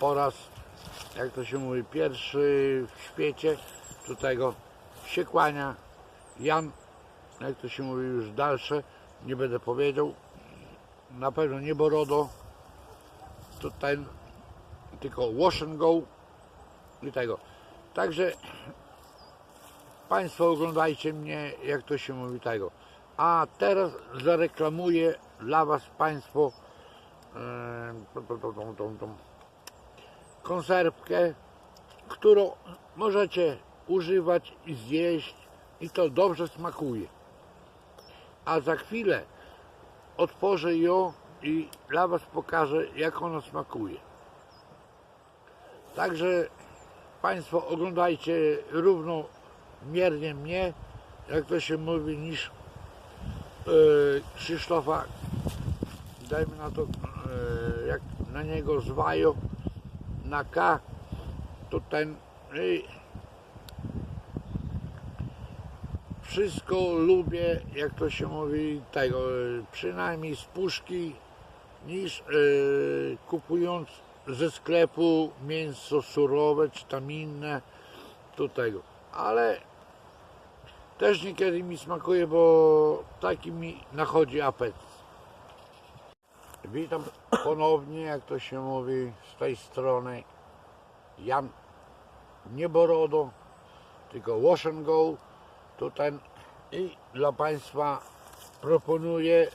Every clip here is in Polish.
po raz, jak to się mówi, pierwszy w świecie. Tutaj go się kłania Jan, jak to się mówi, już dalsze, nie będę powiedział. Na pewno nie Borodo, tutaj tylko Wash and Go i tego. Także Państwo oglądajcie mnie, jak to się mówi tego. A teraz zareklamuję dla Was Państwo em, konserwkę, którą możecie używać i zjeść i to dobrze smakuje. A za chwilę otworzę ją i dla Was pokażę, jak ona smakuje. Także Państwo oglądajcie równomiernie mnie, jak to się mówi, niż yy, Krzysztofa, dajmy na to, yy, jak na niego zwają, na K, to ten wszystko lubię, jak to się mówi, tego, przynajmniej z puszki, niż yy, kupując ze sklepu mięso surowe czy tam inne do tego. Ale też niekiedy mi smakuje, bo taki mi nachodzi apetyt. Witam ponownie, jak to się mówi, z tej strony Jan nie Borodo, tylko Wash and Go. Tutaj i dla Państwa proponuję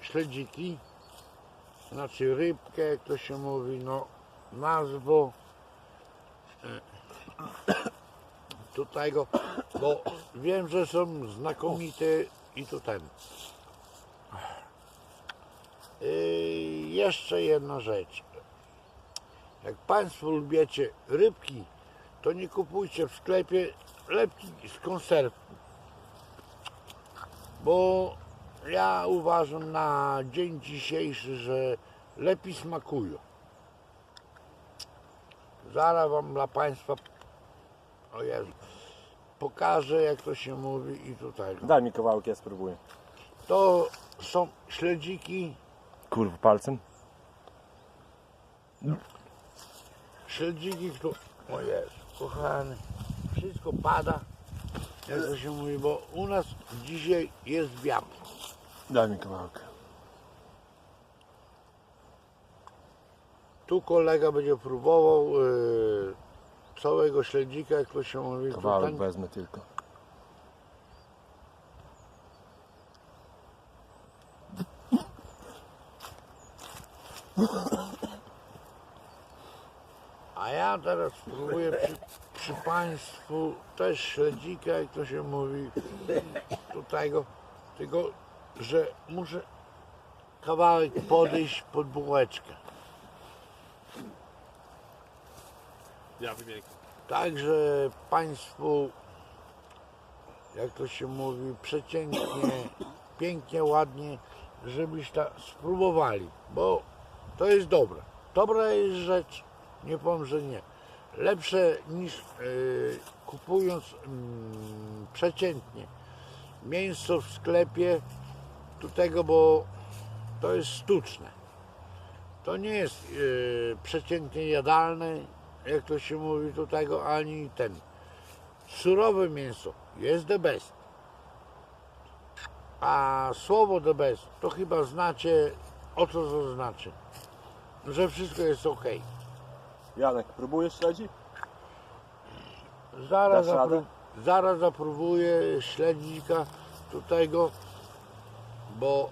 śledziki, znaczy rybkę, jak to się mówi, no nazwo tutaj go, bo wiem, że są znakomite i tutaj. Yy, jeszcze jedna rzecz. Jak Państwo lubicie rybki, to nie kupujcie w sklepie lepki z konserw. Bo ja uważam na dzień dzisiejszy, że lepiej smakują. Zaraz Wam dla Państwa o Jezu, pokażę jak to się mówi i tutaj. Daj mi kawałek, ja spróbuję. To są śledziki, Kurwa, palcem? Śledziki, które... O Jezu, kochany, wszystko pada, jak to się mówi, bo u nas dzisiaj jest wiatr. Daj mi kawałek. Tu kolega będzie próbował yy, całego śledzika, jak to się mówi. Kawałek tutaj. wezmę tylko. A ja teraz spróbuję przy, przy Państwu też śledzika, jak to się mówi, tutaj go, tylko, że muszę kawałek podejść pod bułeczkę. Ja wymienię. Także Państwu, jak to się mówi, przeciętnie, pięknie, ładnie, żebyście spróbowali, bo to jest dobre. Dobra jest rzecz, nie powiem, że nie. Lepsze niż yy, kupując mm, przeciętnie mięso w sklepie, do tego, bo to jest sztuczne. To nie jest yy, przeciętnie jadalne, jak to się mówi do tego, ani ten. Surowe mięso jest the best. A słowo the best to chyba znacie o co to znaczy. Że wszystko jest ok. Janek, próbujesz śledzi? Zaraz, Dasz radę? zapró- zaraz zapróbuję śledzika tutaj go, bo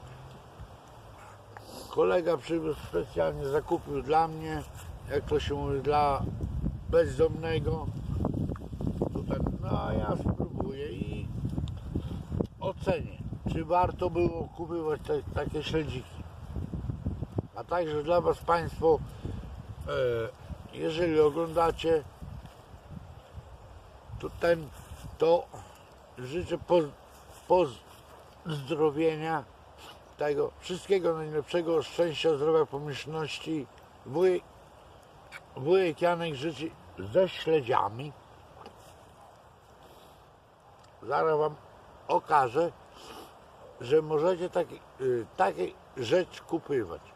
kolega przywiózł specjalnie, zakupił dla mnie, jak to się mówi, dla bezdomnego. Tutaj, no a ja spróbuję i ocenię, czy warto było kupować te, takie śledziki. A także dla Was Państwo, e, jeżeli oglądacie to ten, to życzę poz, pozdrowienia tego wszystkiego najlepszego, szczęścia, zdrowia, pomyślności. Wujek, wujek Janek życzy ze śledziami. Zaraz Wam okażę, że możecie takie, y, takie rzecz kupywać.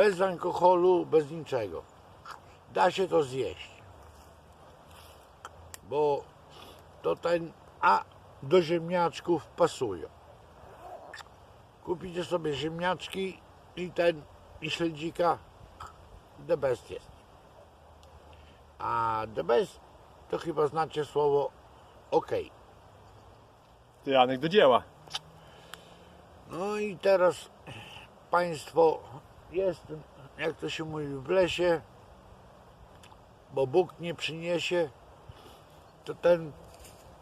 Bez alkoholu, bez niczego. Da się to zjeść. Bo to ten, a do ziemniaczków pasuje. Kupicie sobie ziemniaczki i ten, i śledzika, the best jest. A the best to chyba znacie słowo ok. Ty Janek do dzieła. No i teraz państwo jest, jak to się mówi, w lesie, bo Bóg nie przyniesie, to ten,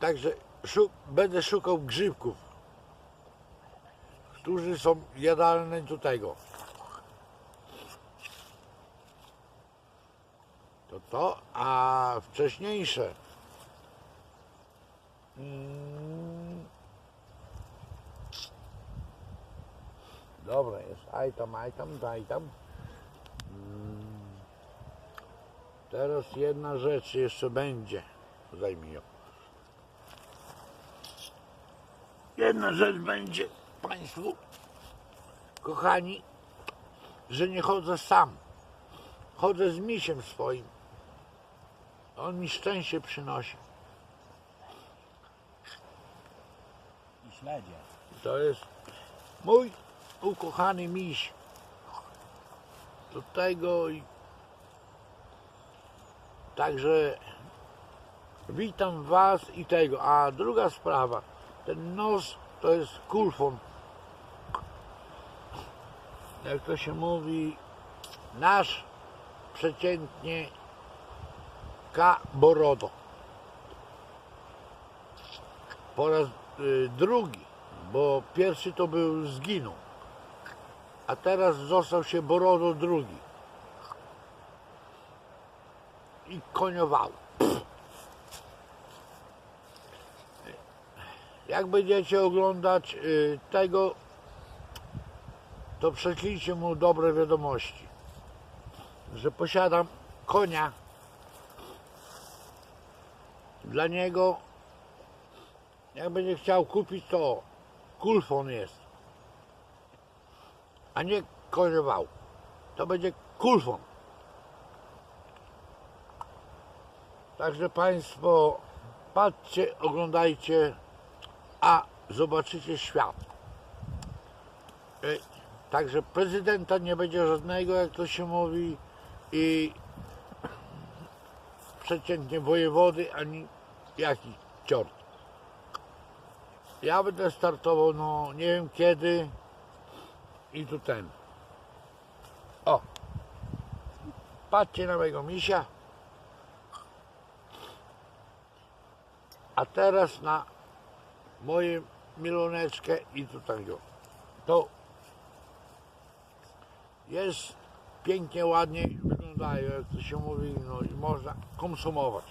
także szu, będę szukał grzybków, którzy są jadalne do tego. To to, a wcześniejsze mm, Dobra jest, daj tam. Mm. Teraz jedna rzecz jeszcze będzie. Zajmij ją. Jedna rzecz będzie Państwu, kochani, że nie chodzę sam. Chodzę z misiem swoim. On mi szczęście przynosi. I śledzie. To jest mój ukochany miś. Do tego i także witam Was i tego. A druga sprawa, ten nos to jest kulfon. Jak to się mówi, nasz przeciętnie K. Borodo. Po raz y, drugi, bo pierwszy to był zginął, a teraz został się Borodo drugi. I koniował. Jak będziecie oglądać y, tego, to prześlijcie mu dobre wiadomości, że posiadam konia dla niego jak będzie chciał kupić, to kulfon jest. A nie koniował. To będzie kulfon. Także Państwo patrzcie, oglądajcie, a zobaczycie świat. Y, Także prezydenta nie będzie żadnego, jak to się mówi, i przeciętnie wojewody, ani jaki ciort. Ja będę startował, no nie wiem kiedy i tu ten. O! Patrzcie na mojego misia. A teraz na moją miloneczkę i tutaj go. To jest pięknie, ładnie wyglądają, jak to się mówi, no i można konsumować.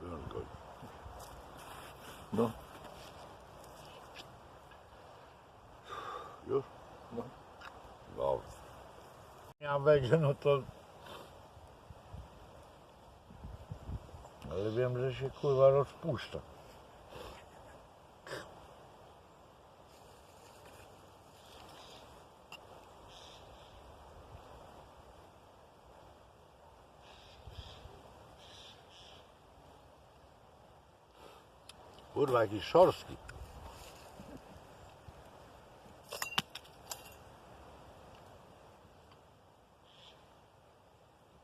Wygląda go. No. Już? No. Dobra. Będzie, no to... Ale wiem, że się kurwa rozpuszcza. Kurwa, jakiś szorstki.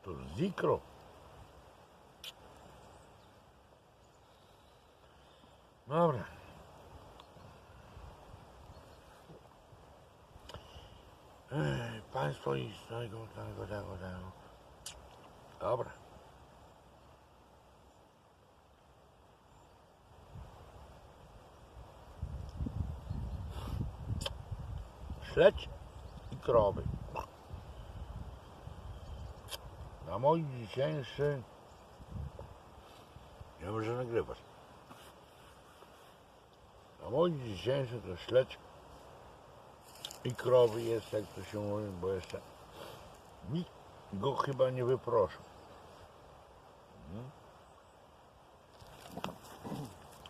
To zikro. Dobra. Ej, państwo i z tego, tego, tego, tego. Dobra. Śledź i krowy. Na mój dzisiejszy nie może nagrywać. Na mój dzisiejszy to śledź i krowy jest, jak to się mówi, bo jeszcze nikt go chyba nie wyprosił. Mhm.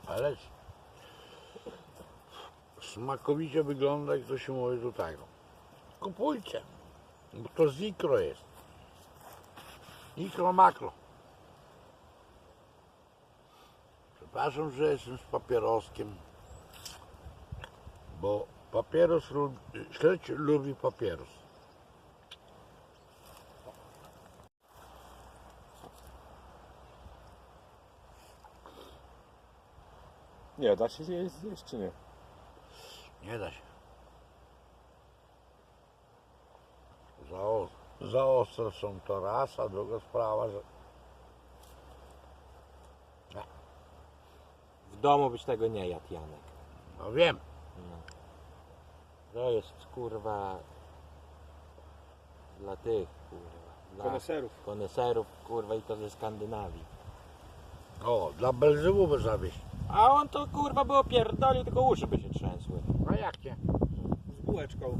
Ale smakowicie wygląda, jak to się mówi tego. Kupujcie, bo to z ikro jest. Ikro makro. Przepraszam, że jestem z papieroskiem, bo papieros lubi, śledź lubi papieros. Nie, da się zjeść, zjeść czy nie? Nie da się. Za, o, za ostre są to raz, a druga sprawa, że W domu byś tego nie jadł, Janek. no wiem, To jest kurwa dla tych kurwa. Dla Koneserów. koneserów kurwa i to ze Skandynawii. o, dla Belzebuby zawieść. A on to kurwa było pierdoli, tylko uszy by się trzęsły. A jak nie? Z bułeczką.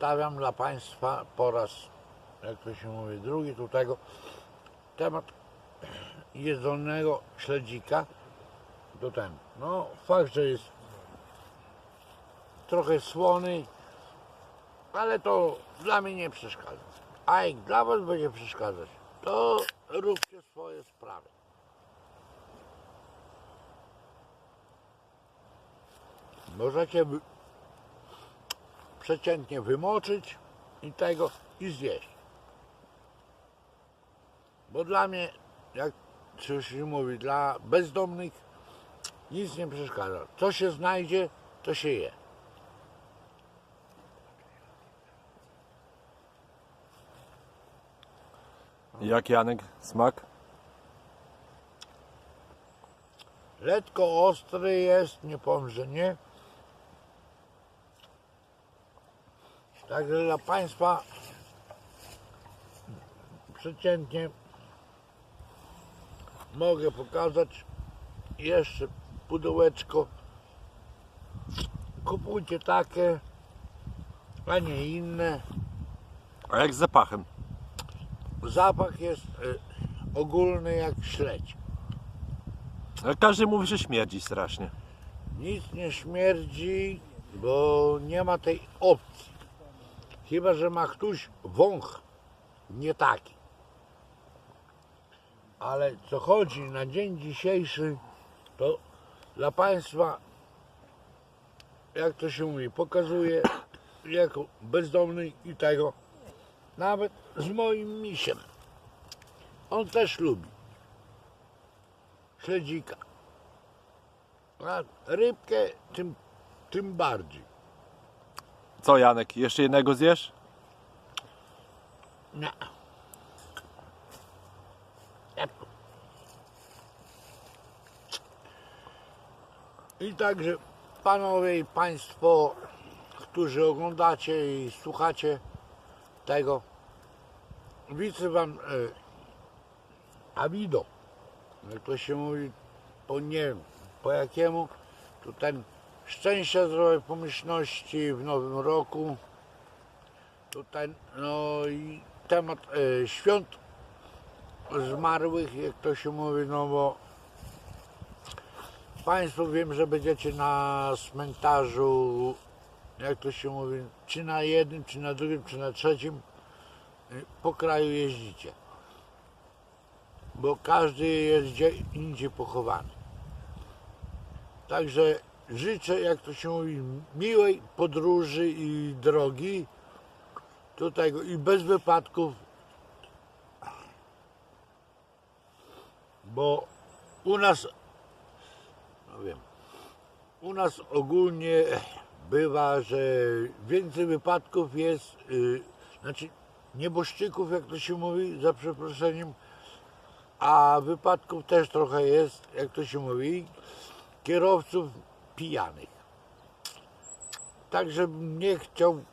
Stawiam dla Państwa po raz, jak to się mówi, drugi tu tego, temat jedzonego śledzika. To ten, no fakt, że jest trochę słony, ale to dla mnie nie przeszkadza. A jak dla Was będzie przeszkadzać, to róbcie swoje sprawy. Możecie przeciętnie wymoczyć i tego i zjeść. Bo dla mnie, jak to się mówi, dla bezdomnych nic nie przeszkadza. Co się znajdzie, to się je. Jak Janek, smak? Letko ostry jest, nie powiem, że nie. Także dla Państwa przeciętnie mogę pokazać jeszcze pudełeczko. Kupujcie takie, a nie inne. A jak z zapachem? Zapach jest y, ogólny jak śledź. Ale Każdy mówi, że śmierdzi strasznie. Nic nie śmierdzi, bo nie ma tej opcji. Chyba, że ma ktoś wąch nie taki. Ale co chodzi na dzień dzisiejszy, to dla Państwa, jak to się mówi, pokazuję jako bezdomny i tego, nawet z moim misiem. On też lubi śledzika. A rybkę tym, tym bardziej. Co Janek, jeszcze jednego zjesz? Nie. Nie. I także panowie i państwo, którzy oglądacie i słuchacie tego, widzę wam e, awido, jak to się mówi, po nie wiem, po jakiemu, tu ten szczęścia, zdrowej pomyślności w nowym roku, tutaj, no i temat e, świąt zmarłych, jak to się mówi, no bo Państwo wiem, że będziecie na cmentarzu, jak to się mówi, czy na jednym, czy na drugim, czy na trzecim y, po kraju jeździcie. Bo każdy jest gdzie indziej pochowany. Także życzę, jak to się mówi, miłej podróży i drogi. Tutaj i bez wypadków, bo u nas, no wiem, u nas ogólnie bywa, że więcej wypadków jest, y, znaczy nieboszczyków, jak to się mówi, za przeproszeniem, a wypadków też trochę jest, jak to się mówi, kierowców pijanych. Także nie chciał